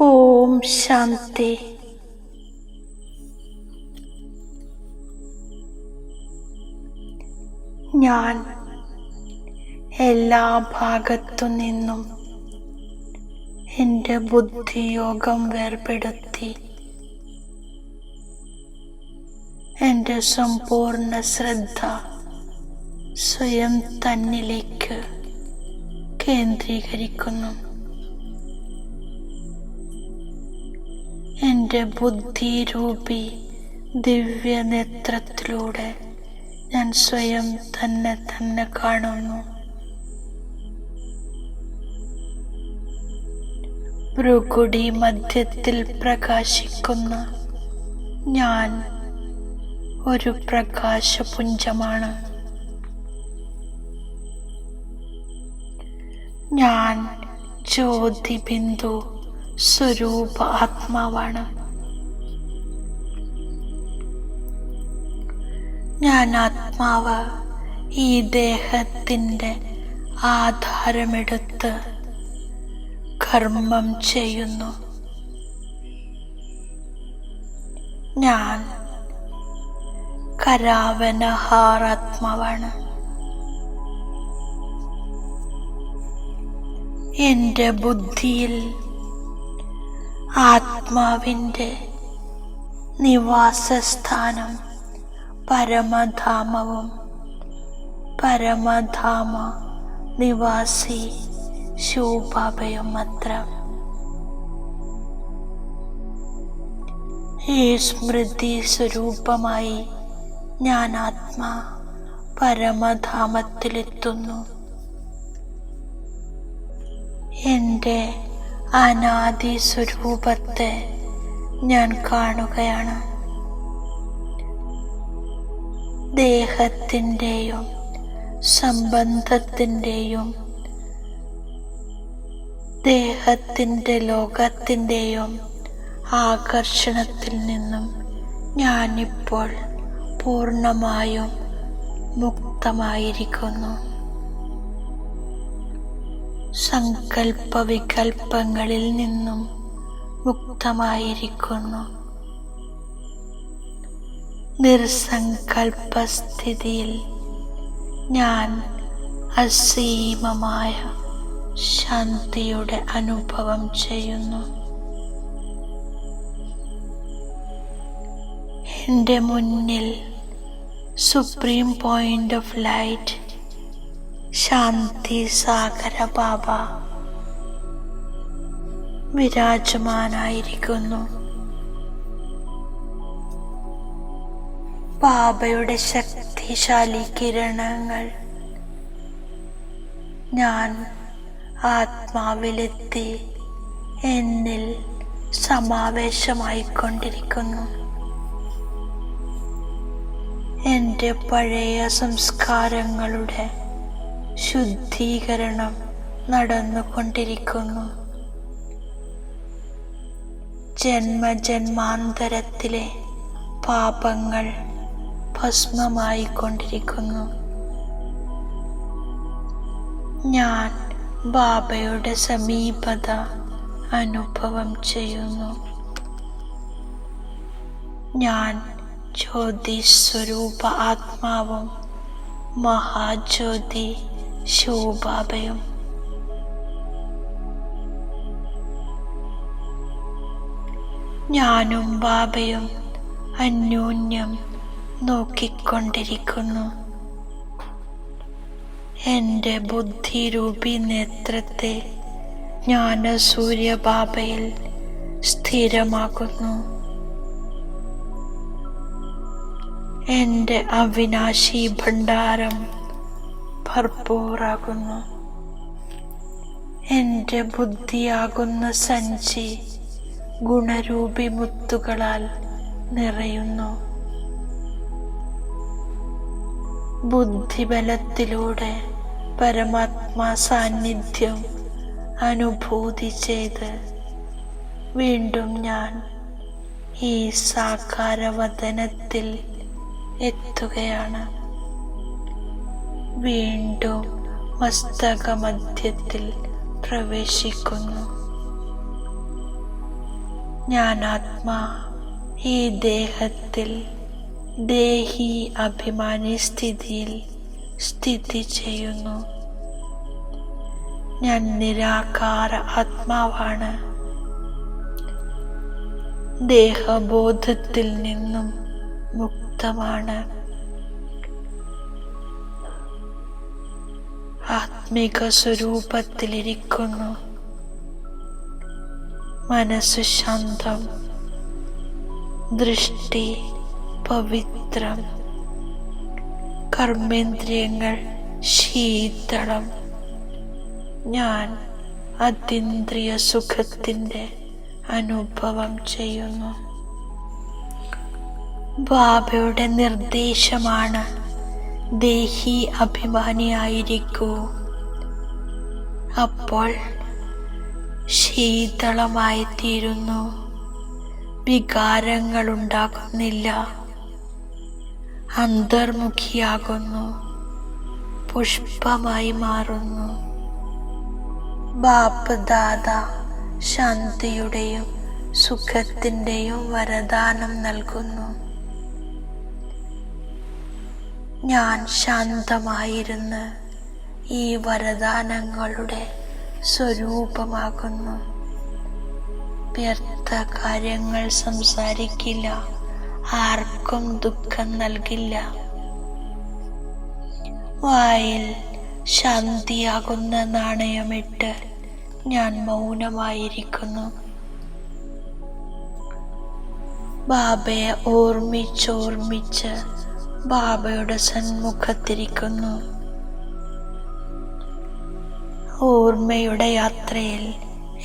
ഓം ശാന്തി. ഞാൻ എല്ലാ ഭാഗത്തു നിന്നും എന്റെ ബുദ്ധിയോഗം വേർപെടുത്തി എന്റെ സമ്പൂർണ ശ്രദ്ധ സ്വയം തന്നിലേക്ക് കേന്ദ്രീകരിക്കുന്നു. എന്റെ ബുദ്ധിരൂപി ദിവ്യനേത്രത്തിലൂടെ ഞാൻ സ്വയം തന്നെ തന്നെ കാണുന്നു. ഭ്രുകുടി മധ്യത്തിൽ പ്രകാശിക്കുന്ന ഞാൻ ഒരു പ്രകാശപുഞ്ചമാണ്. ഞാൻ ജ്യോതിബിന്ദു സ്വരൂപ ആത്മാവാണ്. ഞാൻ ആത്മാവ് ഈ ദേഹത്തിന്റെ ആധാരമെടുത്ത് കർമ്മം ചെയ്യുന്നു. ഞാൻ കരാവനഹാറാത്മാവാണ് എന്റെ ബുദ്ധിയിൽ ആത്മാവിന്റെ നിവാസസ്ഥാനം പരമധാമവും പരമധാമ നിവാസി ശൂപാഭയും മാത്രം ഈ സ്മൃതി സ്വരൂപമായി ഞാൻ ആത്മാ പരമധാമത്തിലെത്തുന്നു. എന്റെ അനാദി സ്വരൂപത്തെ ഞാൻ കാണുകയാണ്. ദേഹത്തിന്റെയും സംബന്ധത്തിന്റെയും ദേഹത്തിന്റെ ലോകത്തിന്റെയും ആകർഷണത്തിൽ നിന്നും ഞാനിപ്പോൾ പൂർണമായും മുക്തമായിരിക്കുന്നു. സങ്കൽപ്പ വികൽപ്പങ്ങളിൽ നിന്നും മുക്തമായിരിക്കുന്നു. നിർസങ്കൽപ്പസ്ഥിതിയിൽ ഞാൻ അസീമമായ ശാന്തിയുടെ അനുഭവം ചെയ്യുന്നു. എന്റെ മുന്നിൽ supreme point of light Shanti Sagara Baba. വിരാജമാനായിരിക്കുന്നു. ബാബയുടെ ശക്തിശാലി കിരണങ്ങൾ. ഞാൻ ആത്മാവിലെത്തി എന്നിൽ സമാവേശമായിക്കൊണ്ടിരിക്കുന്നു. എന്റെ പഴയ സംസ്കാരങ്ങളുടെ ശുദ്ധീകരണം നടന്നുകൊണ്ടിരിക്കുന്നു. ജന്മജന്മാന്തരത്തിലെ പാപങ്ങൾ ഭസ്മമായിക്കൊണ്ടിരിക്കുന്നു. ഞാൻ ബാബയുടെ സമീപത അനുഭവം ചെയ്യുന്നു. ഞാൻ ജ്യോതി സ്വരൂപ ആത്മാവും മഹാജ്യോതി ശിവബാബയും ഞാനും ബാബയും അന്യോന്യം നോക്കിക്കൊണ്ടിരിക്കുന്നു. എന്റെ ബുദ്ധിരൂപി നേത്രത്തെ ജ്ഞാന സ്ഥിരമാകുന്നു എന്റെ അവിനാശി ഭണ്ഡാരം ഭർപ്പൂറാകുന്നു എന്റെ ബുദ്ധിയാകുന്ന സഞ്ചി ഗുണരൂപി മുത്തുകളാൽ നിറയുന്നു. ബുദ്ധിബലത്തിലൂടെ പരമാത്മാ സാന്നിധ്യം അനുഭൂതി ചെയ്ത് വീണ്ടും ഞാൻ ഈ സാകാരവദനത്തിൽ എത്തുകയാണ്. വീണ്ടും മസ്തകമധ്യത്തിൽ പ്രവേശിക്കുന്നു. ജ്ഞാനാത്മാ ഈ ദേഹത്തിൽ ദേഹി അഭിമാനി സ്ഥിതിയിൽ സ്ഥിതി ചെയ്യുന്നു. ഞാൻ നിരാകാര ആത്മാവാണ്. ദേഹബോധത്തിൽ നിന്നും മുക്തമാണ്. ആത്മിക സ്വരൂപത്തിലിരിക്കുന്നു. മനസ്സ് ശാന്തം. ദൃഷ്ടി പവിത്രം. കർമ്മേന്ദ്രിയങ്ങൾ ശീതളം. ഞാൻ അതീന്ദ്രിയ സുഖത്തിന്റെ അനുഭവം ചെയ്യുന്നു. ബാബയുടെ നിർദ്ദേശമാണ് ദേഹി അഭിമാനിയായിരിക്കൂ. അപ്പോൾ ശീതളമായി തീരുന്നു വികാരങ്ങൾ ഉണ്ടാകുന്നില്ല അന്തർമുഖിയാകുന്നു. പുഷ്പമായി മാറുന്നു. ബാപ്പ് ദാദ ശാന്തിയുടെയും സുഖത്തിന്റെയും വരദാനം നൽകുന്നു. ഞാൻ ശാന്തമായിരുന്ന് ഈ വരദാനങ്ങളുടെ സ്വരൂപമാകുന്നു. വ്യർത്ഥ കാര്യങ്ങൾ സംസാരിക്കില്ല. ആർക്കും ദുഃഖം നൽകില്ല. വായിൽ ശാന്തിയാകുന്ന നാണയമിട്ട് ഞാൻ മൗനമായിരിക്കുന്നു. ബാബയെ ഓർമ്മിച്ചോർമ്മിച്ച് ബാബയുടെ സന്മുഖത്തിരിക്കുന്നു. ഓർമ്മയുടെ യാത്രയിൽ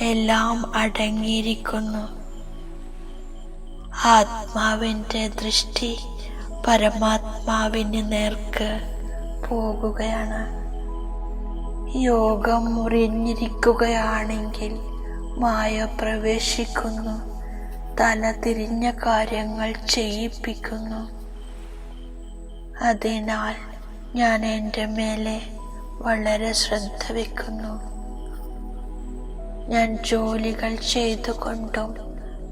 എല്ലാം അടങ്ങിയിരിക്കുന്നു. ആത്മാവിന്റെ ദൃഷ്ടി പരമാത്മാവിന് നേർക്ക് പോകുകയാണ്. യോഗം മുറിഞ്ഞിരിക്കുകയാണെങ്കിൽ മായ പ്രവേശിക്കുന്നു. തല തിരിഞ്ഞ കാര്യങ്ങൾ ചെയ്യിപ്പിക്കുന്നു. അതിനാൽ ഞാൻ എന്റെ മേലെ വളരെ ശ്രദ്ധ വയ്ക്കുന്നു ഞാൻ ജോലികൾ ചെയ്തുകൊണ്ടും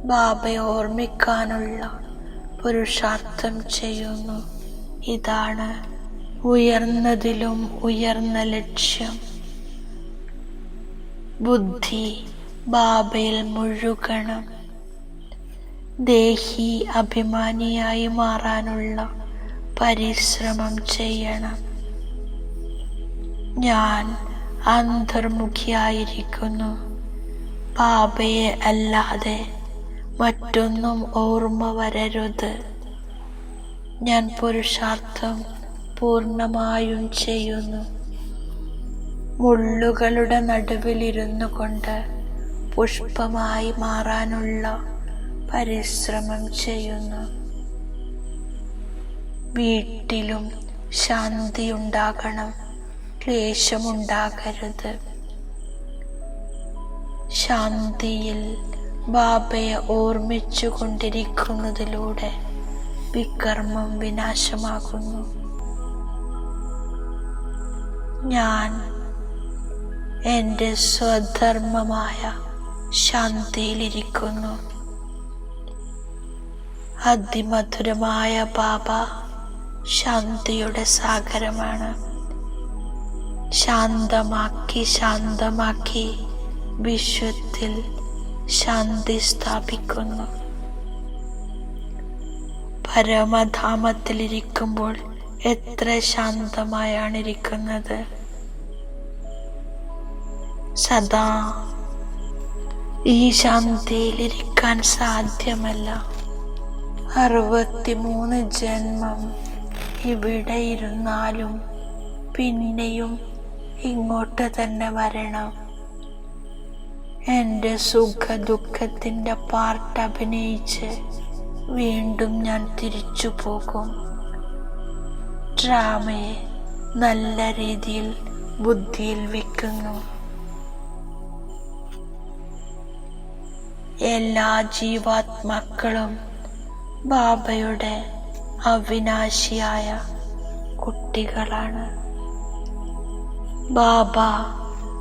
ബാബയെ ഓർമ്മിക്കാനുള്ള പുരുഷാർത്ഥം ചെയ്യുന്നു. ഇതാണ് ഉയർന്നതിലും ഉയർന്ന ലക്ഷ്യം. ബുദ്ധി ബാബയിൽ മുഴുകണം. ദേഹി അഭിമാനിയായി മാറാനുള്ള പരിശ്രമം ചെയ്യണം. ഞാൻ അന്തർമുഖിയായിരിക്കുന്നു. പാപയെ അല്ലാതെ മറ്റൊന്നും ഓർമ്മ വരരുത്. ഞാൻ പുരുഷാർത്ഥം പൂർണമായും ചെയ്യുന്നു. മുള്ളുകളുടെ നടുവിലിരുന്നു കൊണ്ട് പുഷ്പമായി മാറാനുള്ള പരിശ്രമം ചെയ്യുന്നു. വീട്ടിലും ശാന്തി ഉണ്ടാകണം ക്ലേശമുണ്ടാകരുത് ശാന്തിയിൽ ബാബയെ ഓർമ്മിച്ചു കൊണ്ടിരിക്കുന്നതിലൂടെ വികർമ്മം വിനാശമാകുന്നു. ഞാൻ എന്റെ സ്വധർമ്മമായ ശാന്തിയിലിരിക്കുന്നു. അതിമധുരമായ ബാബ ശാന്തിയുടെ സാഗരമാണ്. ശാന്തമാക്കി ശാന്തമാക്കി വിശ്വത്തിൽ ശാന്തി സ്ഥാപിക്കുന്നു. പരമധാമത്തിലിരിക്കുമ്പോൾ എത്ര ശാന്തമായാണ് ഇരിക്കുന്നത്. സദാ ഈ ശാന്തിയിലിരിക്കാൻ സാധ്യമല്ല. അറുപത്തിമൂന്ന് ജന്മം ഇവിടെ ഇരുന്നാലും പിന്നെയും ഇങ്ങോട്ട് തന്നെ വരണം. എന്റെ സുഖ ദുഃഖത്തിന്റെ പാർട്ട് അഭിനയിച്ച് വീണ്ടും ഞാൻ തിരിച്ചു പോകും. ഡ്രാമയെ നല്ല രീതിയിൽ ബുദ്ധിയിൽ വെക്കുന്നു. എല്ലാ ജീവാത്മാക്കളും ബാബയുടെ അവിനാശിയായ കുട്ടികളാണ്. ബാബ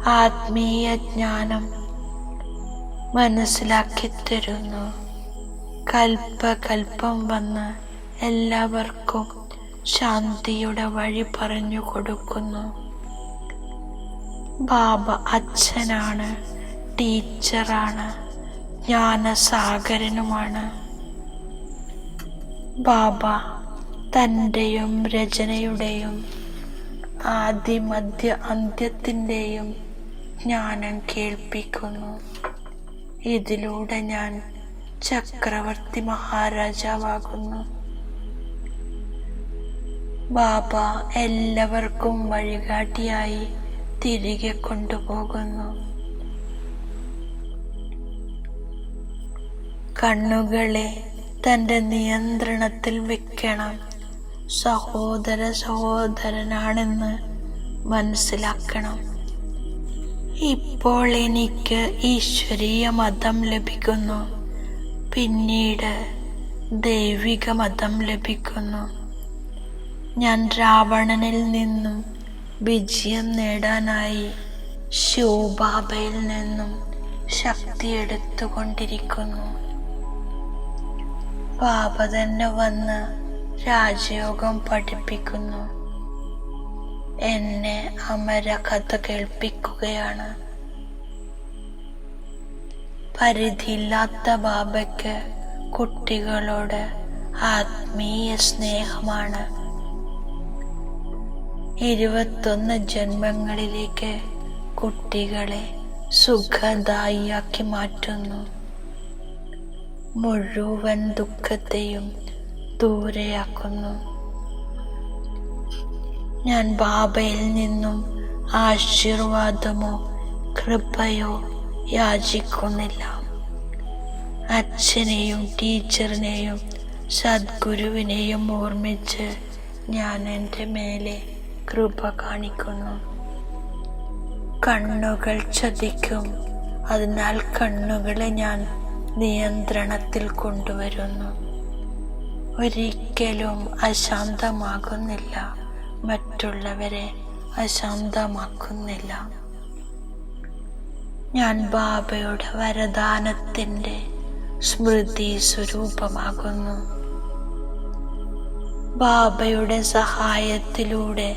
ആത്മീയ ജ്ഞാനം മനസ്സിലാക്കി തരുന്നു. കൽപ്പകൽപ്പം വന്ന് എല്ലാവർക്കും ശാന്തിയുടെ വഴി പറഞ്ഞു കൊടുക്കുന്നു. ബാബ അച്ഛനാണ് ടീച്ചറാണ് ജ്ഞാനസാഗരനുമാണ്. ബാബ തന്റെയും രചനയുടെയും ആദിമധ്യ അന്ത്യത്തിന്റെയും ജ്ഞാനം കേൾപ്പിക്കുന്നു. ഇതിലൂടെ ഞാൻ ചക്രവർത്തി മഹാരാജാവാകുന്നു. ബാബ എല്ലാവർക്കും വഴികാട്ടിയായി തിരികെ കൊണ്ടുപോകുന്നു. കണ്ണുകളെ തന്റെ നിയന്ത്രണത്തിൽ വെക്കണം. സഹോദര സഹോദരനാണെന്ന് മനസ്സിലാക്കണം. ഇപ്പോൾ എനിക്ക് ഈശ്വരീയ മതം ലഭിക്കുന്നു. പിന്നീട് ദൈവിക മതം ലഭിക്കുന്നു. ഞാൻ രാവണനിൽ നിന്നും വിജയം നേടാനായി ശിവബാബയിൽ നിന്നും ശക്തി ബാബ തന്നെ വന്ന് രാജയോഗം പഠിപ്പിക്കുന്നു. എന്നെ അമര കഥ കേൾപ്പിക്കുകയാണ്. പരിധിയില്ലാത്ത ബാബയ്ക്ക് കുട്ടികളോട് ആത്മീയ സ്നേഹമാണ്. ഇരുപത്തൊന്ന് ജന്മങ്ങളിലേക്ക് കുട്ടികളെ സുഖദായിയാക്കി മാറ്റുന്നു. മുഴുവൻ ദുഃഖത്തെയും ദൂരെയാക്കുന്നു. ഞാൻ ബാബയിൽ നിന്നും ആശീർവാദമോ കൃപയോ യാചിക്കുന്നില്ല. അച്ഛനെയും ടീച്ചറിനെയും സദ്ഗുരുവിനെയും ഓർമ്മിച്ച് ഞാൻ എന്റെ മേലെ കൃപ കാണിക്കുന്നു. കണ്ണുകൾ ചതിക്കും അതിനാൽ കണ്ണുകളെ ഞാൻ നിയന്ത്രണത്തിൽ കൊണ്ടുവരുന്നു. ഒരിക്കലും അശാന്തമാകുന്നില്ല. മറ്റുള്ളവരെ അശാന്തമാക്കുന്നില്ല. ഞാൻ ബാബയുടെ വരദാനത്തിന്റെ സ്മൃതി സ്വരൂപമാകുന്നു ബാബയുടെ സഹായത്തിലൂടെ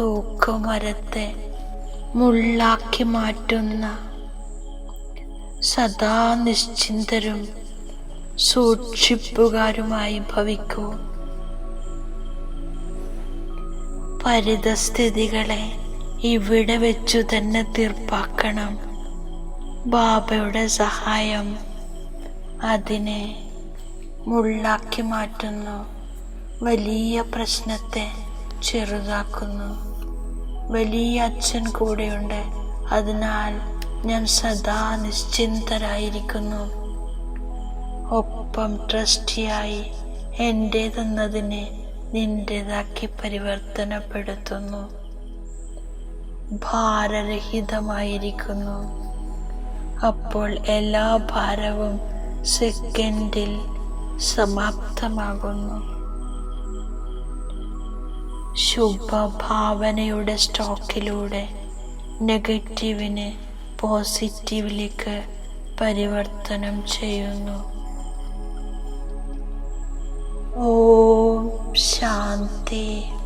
തൂക്കുമരത്തെ മുള്ളാക്കി മാറ്റുന്ന സദാ നിശ്ചിന്തരും സൂക്ഷിപ്പുകാരുമായി ഭവിക്കൂ. പരിതസ്ഥിതികളെ ഇവിടെ വെച്ചു തന്നെ തീർപ്പാക്കണം. ബാബയുടെ സഹായം അതിനെ മുള്ളാക്കി മാറ്റുന്നു. വലിയ പ്രശ്നത്തെ ചെറുതാക്കുന്നു. വലിയ അച്ഛൻ കൂടെയുണ്ട്. അതിനാൽ ഞാൻ സദാ നിശ്ചിന്തരായിരിക്കുന്നു. ഒപ്പം ട്രസ്റ്റിയായി എന്റേതെന്നതിനെ നിന്റേതാക്കി പരിവർത്തനപ്പെടുത്തുന്നു. ഭാരരഹിതമായിരിക്കുന്നു. അപ്പോൾ എല്ലാ ഭാരവും സെക്കൻഡിൽ സമാപ്തമാകുന്നു. ശുഭഭാവനയുടെ സ്റ്റോക്കിലൂടെ നെഗറ്റീവിനെ പോസിറ്റീവിലേക്ക് പരിവർത്തനം ചെയ്യുന്നു. ഓം ശാന്തി.